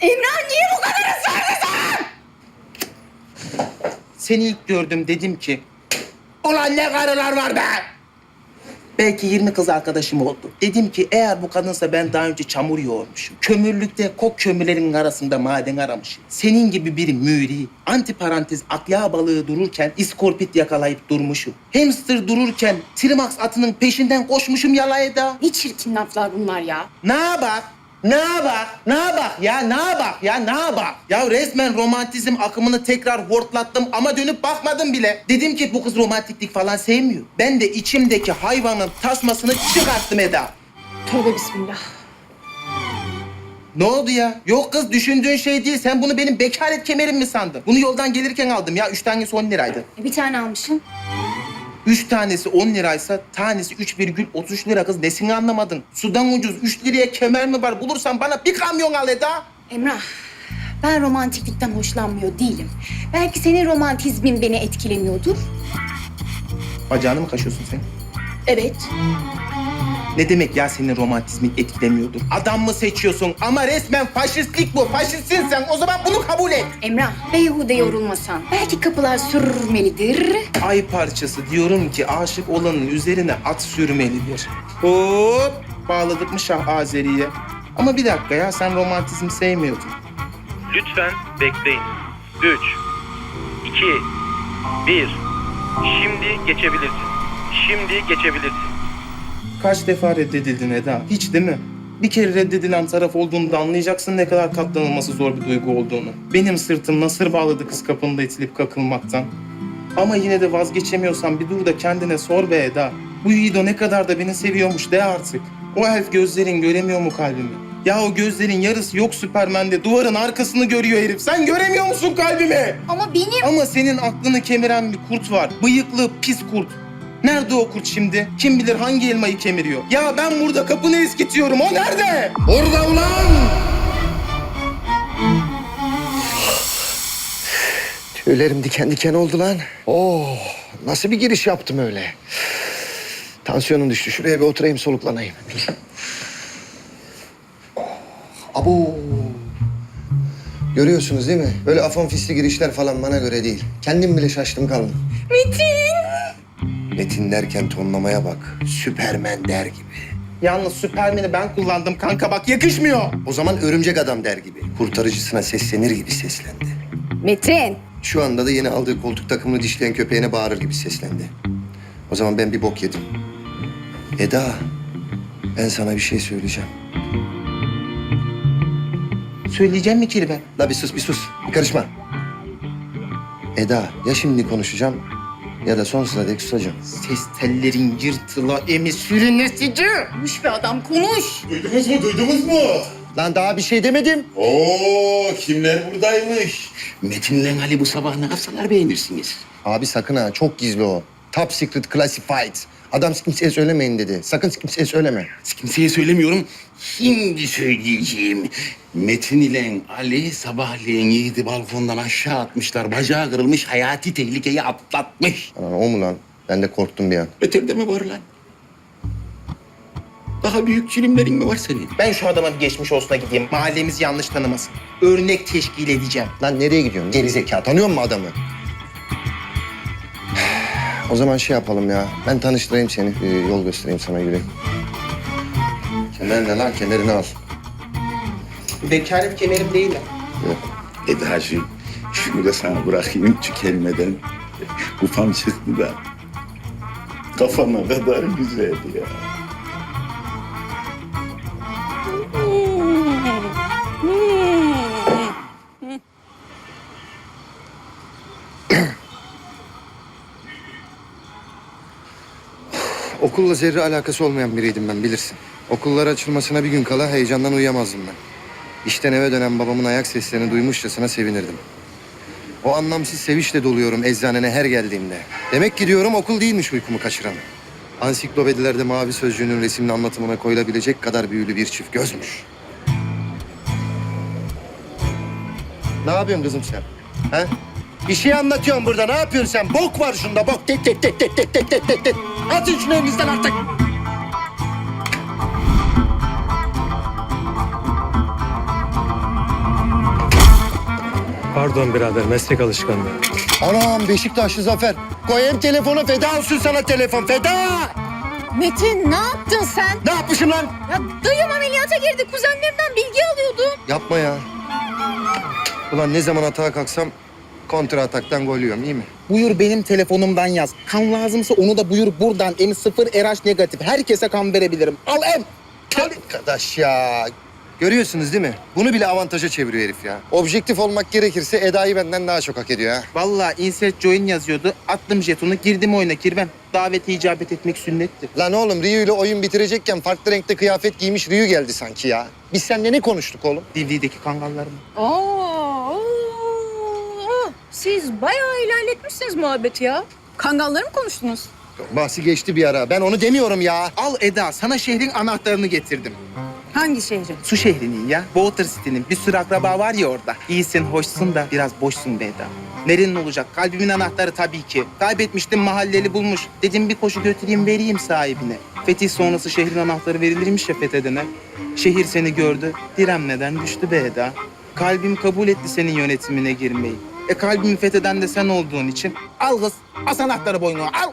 Emrah niye bu kadar ısrarlısın? Seni ilk gördüm dedim ki... Ulan ne karılar var be! Belki 20 kız arkadaşım oldu. Dedim ki eğer bu kadınsa ben daha önce çamur yoğurmuşum. Kömürlükte kok kömürlerin arasında maden aramışım. Senin gibi bir müri, antiparantez akya balığı dururken iskorpit yakalayıp durmuşum. Hamster dururken Trimax atının peşinden koşmuşum yalaya da. Ne çirkin laflar bunlar ya. Ne bak? Ne bak? Ne bak ya? Ne bak ya? Ne bak? Ya resmen romantizm akımını tekrar hortlattım ama dönüp bakmadım bile. Dedim ki bu kız romantiklik falan sevmiyor. Ben de içimdeki hayvanın tasmasını çıkarttım Eda. Tövbe bismillah. Ne oldu ya? Yok kız düşündüğün şey değil. Sen bunu benim bekaret kemerim mi sandın? Bunu yoldan gelirken aldım ya. Üç tanesi 10 liraydı. E, bir tane almışsın. Üç tanesi 10 liraysa tanesi 3,33 lira kız. Nesini anlamadın? Sudan ucuz 3 liraya kemer mi var? Bulursan bana bir kamyon al Eda. Emrah, ben romantiklikten hoşlanmıyor değilim. Belki senin romantizmin beni etkilemiyordur. Bacağını mı kaşıyorsun sen? Evet. Ne demek ya senin romantizmin etkilemiyordur? Adam mı seçiyorsun? Ama resmen faşistlik bu. Faşistsin sen. O zaman bunu kabul et. Emrah, beyhude yorulmasan. Belki kapılar sürmelidir. Ay parçası diyorum ki aşık olanın üzerine at sürmelidir. Hop bağladık mı Şah Azeri'ye? Ama bir dakika ya sen romantizm sevmiyordun. Lütfen bekleyin. 3, 2, 1. Şimdi geçebilirsin. Şimdi geçebilirsin. Kaç defa reddedildin Eda? Hiç değil mi? Bir kere reddedilen taraf olduğunda anlayacaksın ne kadar katlanılması zor bir duygu olduğunu. Benim sırtım nasır bağladı kız kapında itilip kakılmaktan. Ama yine de vazgeçemiyorsan bir dur da kendine sor be Eda. Bu Yiğido ne kadar da beni seviyormuş de artık. O elf gözlerin göremiyor mu kalbimi? Ya o gözlerin yarısı yok Süpermen'de. Duvarın arkasını görüyor herif. Sen göremiyor musun kalbimi? Ama benim... Ama senin aklını kemiren bir kurt var. Bıyıklı pis kurt. Nerede o kurt şimdi? Kim bilir hangi elmayı kemiriyor? Ya ben burada kapını eskitiyorum. O nerede? Orada ulan! Tüylerim diken diken oldu lan. Oh, nasıl bir giriş yaptım öyle. Tansiyonum düştü. Şuraya bir oturayım soluklanayım. Abo. Görüyorsunuz değil mi? Böyle afon fisli girişler falan bana göre değil. Kendim bile şaştım kaldım. Metin! Metin derken tonlamaya bak. Süpermen der gibi. Yalnız Süpermen'i ben kullandım kanka bak yakışmıyor. O zaman örümcek adam der gibi. Kurtarıcısına seslenir gibi seslendi. Metin! Şu anda da yeni aldığı koltuk takımını dişleyen köpeğine bağırır gibi seslendi. O zaman ben bir bok yedim. Eda, ben sana bir şey söyleyeceğim. Söyleyeceğim mi ki ben? La bir sus, bir sus. Bir karışma. Eda, ya şimdi konuşacağım ya da sonsuza dek susacağım. Ses tellerin yırtıla emi sürünesici. Konuş be adam, konuş! Duydunuz mu, duydunuz mu? Lan daha bir şey demedim. Oo, kimler buradaymış? Metin'le Ali bu sabah ne yapsalar beğenirsiniz. Abi sakın ha, çok gizli o. Top secret classified. Adam kimseye söylemeyin dedi. Sakın kimseye söyleme. Kimseye söylemiyorum. Şimdi söyleyeceğim. Metin ile Ali sabahleyin Yiğit'i balkondan aşağı atmışlar. Bacağı kırılmış, hayati tehlikeyi atlatmış. Ana, o mu lan? Ben de korktum bir an. Öterde mi var lan? Daha büyük çilimlerin mi var senin? Ben şu adama bir geçmiş olsuna gideyim. Mahallemizi yanlış tanımasın. Örnek teşkil edeceğim. Lan nereye gidiyorsun? Geri zeka. Tanıyor musun adamı? O zaman şey yapalım ya. Ben tanıştırayım seni. Ee, yol göstereyim sana yürü. Kemer ne lan? Kemerini al. Bekaret kemerim değil. Eda'cığım, şunu da sana bırakayım şu kelimeden. Ufam çıktı da. Kafama kadar güzel ya. Okulla zerre alakası olmayan biriydim ben bilirsin. Okullar açılmasına bir gün kala heyecandan uyuyamazdım ben. İşten eve dönen babamın ayak seslerini duymuşçasına sevinirdim. O anlamsız sevinçle doluyorum eczanene her geldiğimde. Demek ki diyorum okul değilmiş uykumu kaçıran. Ansiklopedilerde mavi sözcüğünün resimli anlatımına koyulabilecek kadar büyülü bir çift gözmüş. Ne yapıyorsun kızım sen? He? Bir şey anlatıyorum burada. Ne yapıyorsun sen? Bok var şunda. Bok. Tet tet tet tet tet tet tet. Atın şunu elinizden artık. Pardon birader meslek alışkanlığı. Anam Beşiktaşlı Zafer. Koyayım telefona feda olsun sana telefon feda. Metin ne yaptın sen? Ne yapmışım lan? Ya dayım ameliyata girdi. Kuzenlerimden bilgi alıyordum. Yapma ya. Ulan ne zaman atağa kalksam kontra ataktan gol yiyorum iyi mi? Buyur benim telefonumdan yaz. Kan lazımsa onu da buyur buradan. M0 RH negatif. Herkese kan verebilirim. Al em. Arkadaş ya. Görüyorsunuz değil mi? Bunu bile avantaja çeviriyor herif ya. Objektif olmak gerekirse Eda'yı benden daha çok hak ediyor ha. Vallahi insert join yazıyordu. Attım jetonu girdim oyuna kirvem. Davete icabet etmek sünnettir. Lan oğlum Ryu ile oyun bitirecekken farklı renkte kıyafet giymiş Ryu geldi sanki ya. Biz seninle ne konuştuk oğlum? DVD'deki kangallarım. Oo, siz bayağı ilerletmişsiniz muhabbeti ya. Kangalları mı konuştunuz? Bahsi geçti bir ara. Ben onu demiyorum ya. Al Eda sana şehrin anahtarını getirdim. Hangi şehrin? Su şehrinin ya. Water City'nin bir sürü akraba var ya orada. İyisin, hoşsun da biraz boşsun be Eda. Nerenin olacak? Kalbimin anahtarı tabii ki. Kaybetmiştim mahalleli bulmuş. Dedim bir koşu götüreyim vereyim sahibine. Fetih sonrası şehrin anahtarı verilirmiş ya fethedene. Şehir seni gördü. Diremleden düştü be Eda. Kalbim kabul etti senin yönetimine girmeyi. E kalbimi fetheden de sen olduğun için al kız. As anahtarı boynuna al.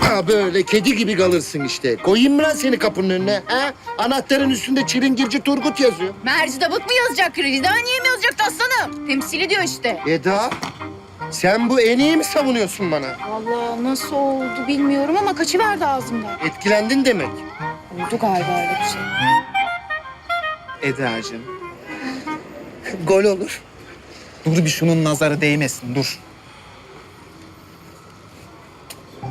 Ha böyle kedi gibi kalırsın işte. Koyayım mı lan seni kapının önüne? Ha? Anahtarın üstünde Çilingirci Turgut yazıyor. Mercidabık mı yazacak? Ridaniye mi yazacaktı aslanım? Temsili diyor işte. Eda, sen bu en iyi mi savunuyorsun bana? Allah nasıl oldu bilmiyorum ama kaçıverdi ağzımdan. Etkilendin demek. Oldu galiba öyle bir şey. Eda'cığım. Gol olur. Dur bir şunun nazarı değmesin, dur.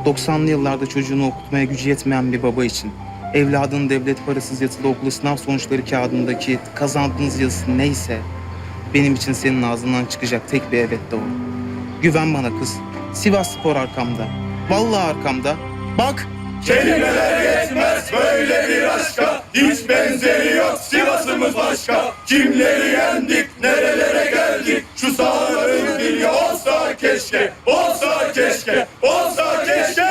90'lı yıllarda çocuğunu okutmaya gücü yetmeyen bir baba için evladının devlet parasız yatılı okulu sınav sonuçları kağıdındaki kazandığınız yazısı neyse benim için senin ağzından çıkacak tek bir evet de o. Güven bana kız. Sivas Spor arkamda. Vallahi arkamda. Bak Kelimeler yetmez böyle bir aşka Hiç benzeri yok Sivas'ımız başka Kimleri yendik nerelere keşke Olsa keşke Olsa keşke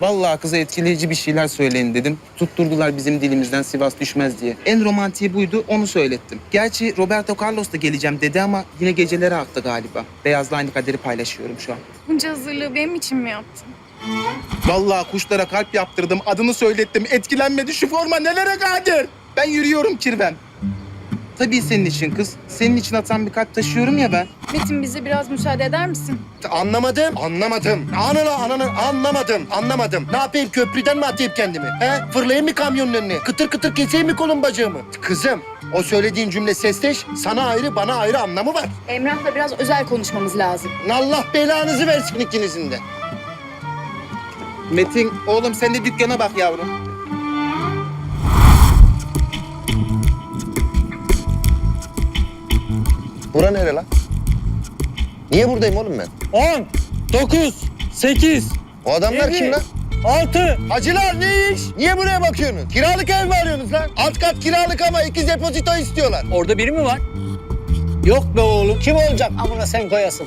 Vallahi kıza etkileyici bir şeyler söyleyin dedim. Tutturdular bizim dilimizden Sivas düşmez diye. En romantiği buydu, onu söylettim. Gerçi Roberto Carlos da geleceğim dedi ama yine gecelere aktı galiba. Beyazla aynı kaderi paylaşıyorum şu an. Bunca hazırlığı benim için mi yaptın? Vallahi kuşlara kalp yaptırdım, adını söylettim. Etkilenmedi şu forma nelere kadir? Ben yürüyorum kirven. Tabii senin için kız. Senin için atan bir kalp taşıyorum ya ben. Metin bize biraz müsaade eder misin? Anlamadım, anlamadım. Ananı ananı anlamadım, anlamadım. Ne yapayım köprüden mi atayım kendimi? He? Fırlayayım mı kamyonun önüne? Kıtır kıtır keseyim mi kolum bacağımı? Kızım, o söylediğin cümle sesleş. Sana ayrı, bana ayrı anlamı var. Emrah'la biraz özel konuşmamız lazım. Allah belanızı versin ikinizin de. Metin, oğlum sen de dükkana bak yavrum. Bura nere lan? Niye buradayım oğlum ben? 10, 9, 8, O adamlar Yedi. kim lan? 6. Hacılar ne iş? Niye buraya bakıyorsunuz? Kiralık ev mi arıyorsunuz lan? Alt kat kiralık ama iki depozito istiyorlar. Orada biri mi var? Yok be oğlum. Kim olacak? Amına sen koyasın.